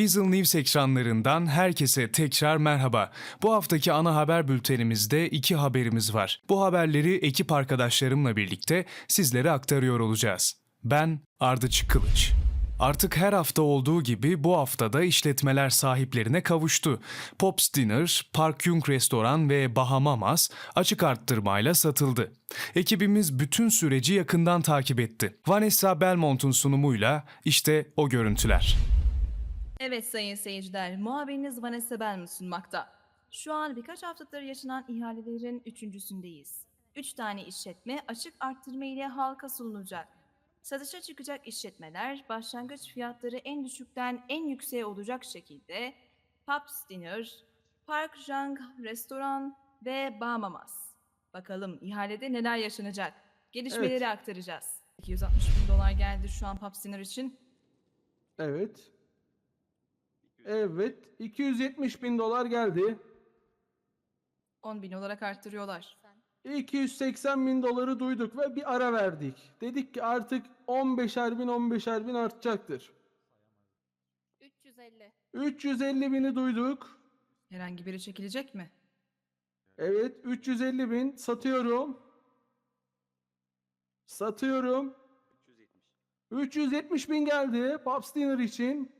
Weasel News ekranlarından herkese tekrar merhaba. Bu haftaki ana haber bültenimizde iki haberimiz var. Bu haberleri ekip arkadaşlarımla birlikte sizlere aktarıyor olacağız. Ben Ardıç Kılıç. Artık her hafta olduğu gibi bu haftada işletmeler sahiplerine kavuştu. Pops Dinner, Park Yung Restoran ve Bahamamas açık arttırmayla satıldı. Ekibimiz bütün süreci yakından takip etti. Vanessa Belmont'un sunumuyla işte o görüntüler. Evet sayın seyirciler, muhabiriniz Vanessa Bellman sunmakta. Şu an birkaç haftadır yaşanan ihalelerin üçüncüsündeyiz. Üç tane işletme açık arttırma ile halka sunulacak. Satışa çıkacak işletmeler başlangıç fiyatları en düşükten en yükseğe olacak şekilde Pubs Dinner, Park Jang Restoran ve Bahamamas. Bakalım ihalede neler yaşanacak? Gelişmeleri Evet. aktaracağız. 260 bin dolar geldi şu an Pubs Dinner için. Evet. Evet. 270 bin dolar geldi. 10 bin olarak arttırıyorlar. 280 bin doları duyduk ve bir ara verdik. Dedik ki artık 15'er bin 15'er bin artacaktır. 350. 350 bini duyduk. Herhangi biri çekilecek mi? Evet 350 bin satıyorum. Satıyorum. 370 bin geldi Pops Dinner için.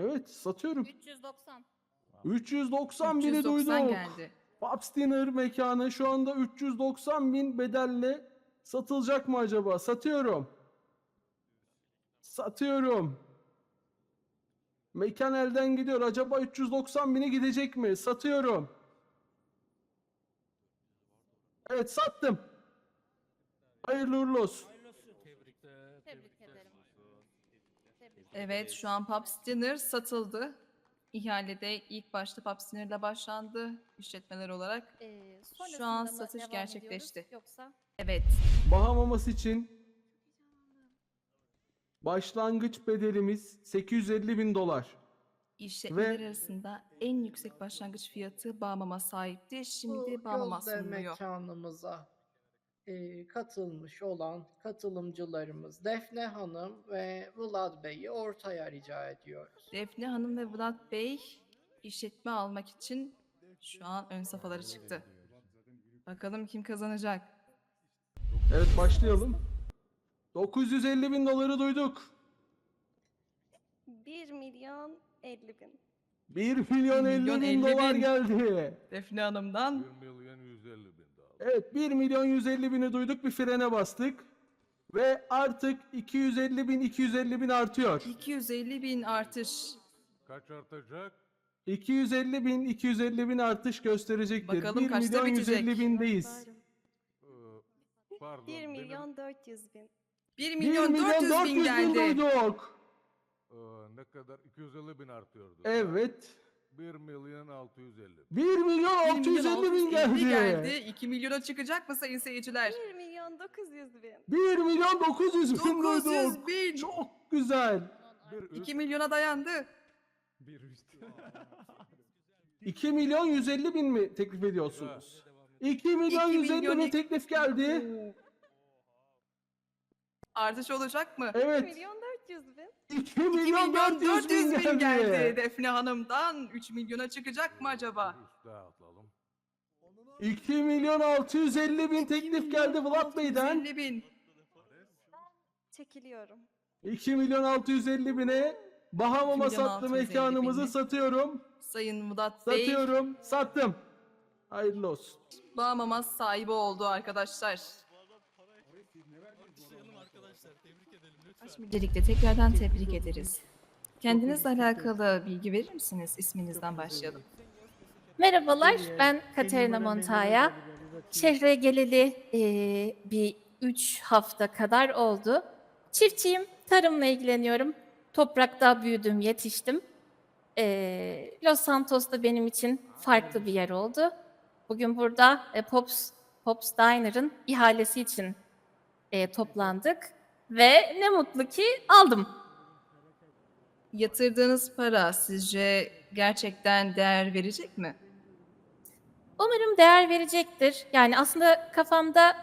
Evet satıyorum. 390. 390 bini 390 duyduk. geldi. Pubs Dinner mekanı şu anda 390 bin bedelle satılacak mı acaba? Satıyorum. Satıyorum. Mekan elden gidiyor. Acaba 390 bine gidecek mi? Satıyorum. Evet sattım. Hayırlı uğurlu olsun. Tebrik ederim. Tebrik Evet şu an Pubs Dinner satıldı. İhalede ilk başta Pubs Dinner'la başlandı işletmeler olarak. Ee, Şu an sonrasında mı satış devam gerçekleşti. ediyoruz Yoksa Evet Bahamamas için başlangıç bedelimiz 850 bin dolar. işletmeler Ve- arasında en yüksek başlangıç fiyatı Bağmama sahipti. Şimdi Bu Bağmama gözde sunuluyor. mekanımıza e, katılmış olan katılımcılarımız Defne Hanım ve Vlad Bey'i ortaya rica ediyoruz. Defne Hanım ve Vlad Bey işletme almak için şu an ön safhalara çıktı. Bakalım kim kazanacak? Evet başlayalım. 950 bin doları duyduk. 1 milyon 50 bin. 1 milyon 50 milyon bin 50 dolar bin. geldi. Defne Hanım'dan 1 milyon 150 bin. Evet 1 milyon 150 bini duyduk bir frene bastık. Ve artık 250 bin 250 bin artıyor. 250 bin artış. Kaç artacak? 250 bin 250 bin artış gösterecektir. Bakalım 1 kaçta milyon bitecek? 150 bindeyiz. Ee, pardon. 1 benim, milyon 400 bin. 1 1 milyon 400 bin geldi. duyduk. e, ne kadar? 250 bin artıyordu. Evet. 1 milyon 650 bin. 1 milyon 650 bin geldi. geldi. 2 milyona çıkacak mı sayın seyirciler? 1 milyon 900 bin. 1 milyon 900 bin 900 duyduk. bin. Çok güzel. Bir üst, 2 milyona dayandı. bir üst. 2 milyon 150 bin mi teklif ediyorsunuz? 2 milyon 2 150 milyon bin teklif geldi. Artış olacak mı? 1 Evet. milyon 400 bin. 2 2 milyon milyon 400 bin bin geldi. geldi. Defne Hanım'dan 3 milyona çıkacak mı acaba? Üste atlalım. 2 milyon 650 bin teklif geldi Vlad Bey'den. 150 bin. Çekiliyorum. 2 milyon 650 bine Bahamama 2 milyon sattı 650 mekanımızı bini. satıyorum. Sayın Mudat Bey, Satıyorum. Sattım. Hayırlı olsun. Bağmamas sahibi oldu arkadaşlar. Öncelikle tekrardan tebrik ederiz. Kendinizle alakalı bilgi verir misiniz? İsminizden başlayalım. Merhabalar, ben Katerina Montaya. Şehre geleli eee, bir 3 hafta kadar oldu. Çiftçiyim, tarımla ilgileniyorum. Toprakta büyüdüm, yetiştim. Eee, Los Santos da benim için farklı bir yer oldu. Bugün burada e, Pops, Pops Diner'ın ihalesi için e, toplandık. Ve ne mutlu ki aldım. Yatırdığınız para sizce gerçekten değer verecek mi? Umarım değer verecektir. Yani aslında kafamda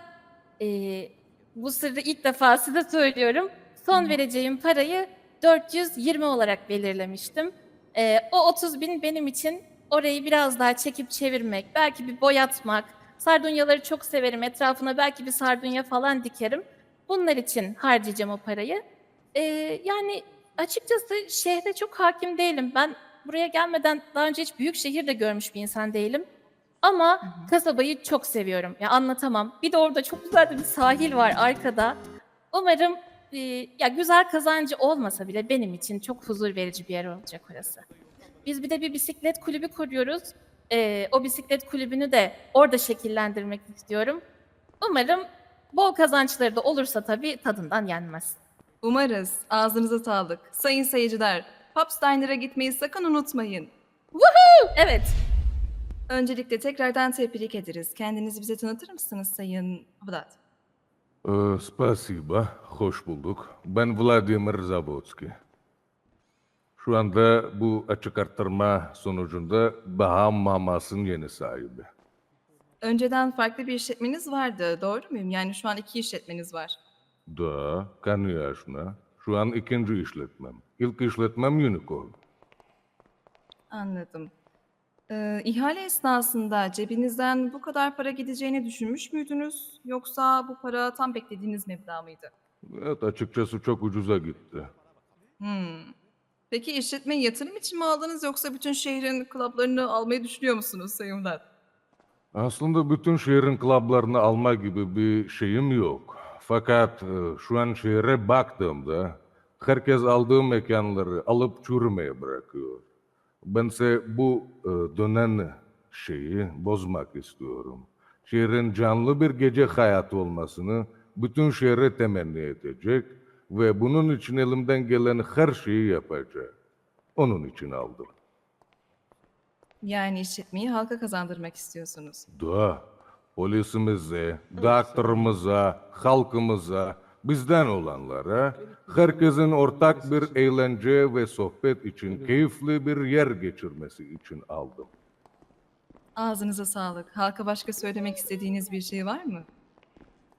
eee, bu sırrı ilk defa size söylüyorum. Son vereceğim parayı 420 olarak belirlemiştim. Ee, o 30 bin benim için orayı biraz daha çekip çevirmek, belki bir boyatmak, sardunyaları çok severim, etrafına belki bir sardunya falan dikerim. Bunlar için harcayacağım o parayı. Ee, yani açıkçası şehre çok hakim değilim. Ben buraya gelmeden daha önce hiç büyük şehir de görmüş bir insan değilim. Ama kasabayı çok seviyorum. Ya anlatamam. Bir de orada çok güzel bir sahil var arkada. Umarım e, ya güzel kazancı olmasa bile benim için çok huzur verici bir yer olacak orası. Biz bir de bir bisiklet kulübü kuruyoruz. Ee, o bisiklet kulübünü de orada şekillendirmek istiyorum. Umarım bol kazançları da olursa tabii tadından yenmez. Umarız. Ağzınıza sağlık. Sayın seyirciler, Popsteiner'a gitmeyi sakın unutmayın. Evet, Öncelikle tekrardan tebrik ederiz. Kendinizi bize tanıtır mısınız Sayın Vlad? Ee, spasiba, hoş bulduk. Ben Vladimir Zabotski. Şu anda bu açık arttırma sonucunda Baham Mamas'ın yeni sahibi. Önceden farklı bir işletmeniz vardı, doğru muyum? Yani şu an iki işletmeniz var. Da, конечно. Şu an ikinci işletmem. İlk işletmem Unicorn. Anladım. Ee, ihale esnasında cebinizden bu kadar para gideceğini düşünmüş müydünüz? Yoksa bu para tam beklediğiniz meblağ mıydı? Evet, açıkçası çok ucuza gitti. Hmm. Peki işletmeyi yatırım için mi aldınız yoksa bütün şehrin klaplarını almayı düşünüyor musunuz Sayın Vlad? Aslında bütün şehrin klaplarını alma gibi bir şeyim yok. Fakat e, şu an şehre baktığımda herkes aldığı mekanları alıp çürümeye bırakıyor. Bense bu e, dönen şeyi bozmak istiyorum. Şehrin canlı bir gece hayatı olmasını bütün şehre temenni edecek ve bunun için elimden gelen her şeyi yapacak. Onun için aldım. Yani işletmeyi halka kazandırmak istiyorsunuz. Da, polisimize, doktorumuza, halkımıza, bizden olanlara, herkesin ortak bir eğlence ve sohbet için keyifli bir yer geçirmesi için aldım. Ağzınıza sağlık. Halka başka söylemek istediğiniz bir şey var mı?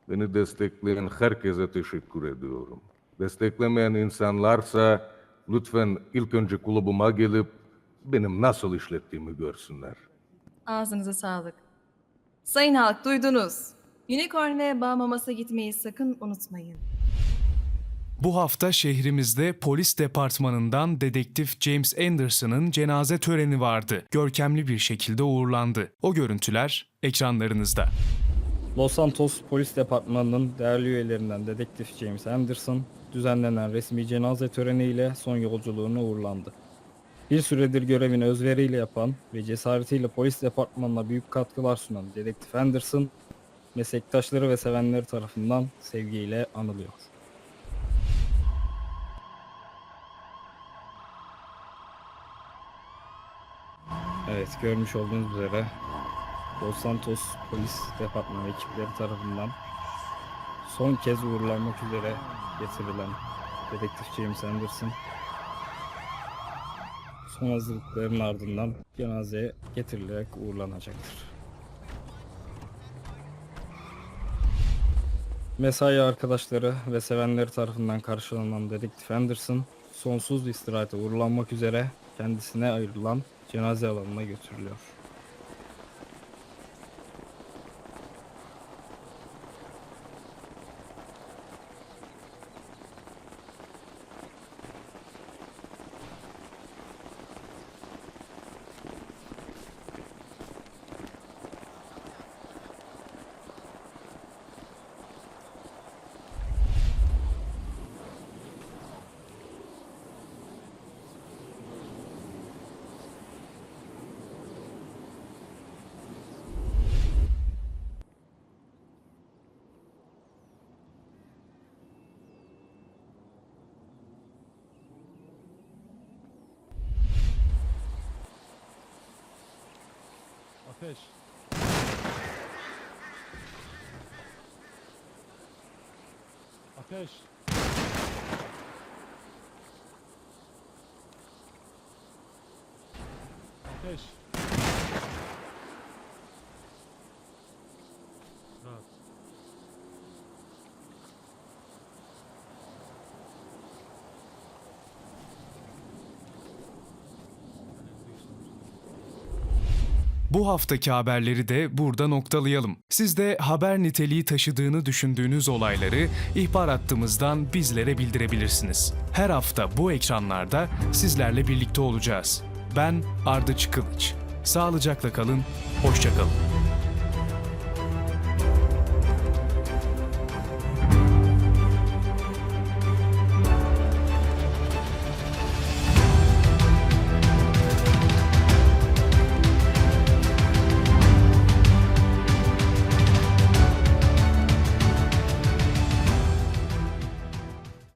Beni destekleyen herkese teşekkür ediyorum. Desteklemeyen insanlarsa lütfen ilk önce kulübüme gelip benim nasıl işlettiğimi görsünler. Ağzınıza sağlık. Sayın halk duydunuz. Unicorn ve Bağmamas'a gitmeyi sakın unutmayın. Bu hafta şehrimizde polis departmanından dedektif James Anderson'ın cenaze töreni vardı. Görkemli bir şekilde uğurlandı. O görüntüler ekranlarınızda. Los Santos Polis Departmanı'nın değerli üyelerinden Dedektif James Anderson, düzenlenen resmi cenaze töreniyle son yolculuğuna uğurlandı. Bir süredir görevini özveriyle yapan ve cesaretiyle polis departmanına büyük katkılar sunan Dedektif Anderson, meslektaşları ve sevenleri tarafından sevgiyle anılıyor. Evet, görmüş olduğunuz üzere Los Santos Polis Departmanı ekipleri tarafından son kez uğurlanmak üzere getirilen Dedektif James Anderson son hazırlıkların ardından cenazeye getirilerek uğurlanacaktır. Mesai arkadaşları ve sevenleri tarafından karşılanan Dedektif Anderson sonsuz istirahate uğurlanmak üzere kendisine ayrılan cenaze alanına götürülüyor. Ateş. Ateş. Ateş. Bu haftaki haberleri de burada noktalayalım. Siz de haber niteliği taşıdığını düşündüğünüz olayları ihbar hattımızdan bizlere bildirebilirsiniz. Her hafta bu ekranlarda sizlerle birlikte olacağız. Ben Ardıç Kılıç. Sağlıcakla kalın, hoşça kalın.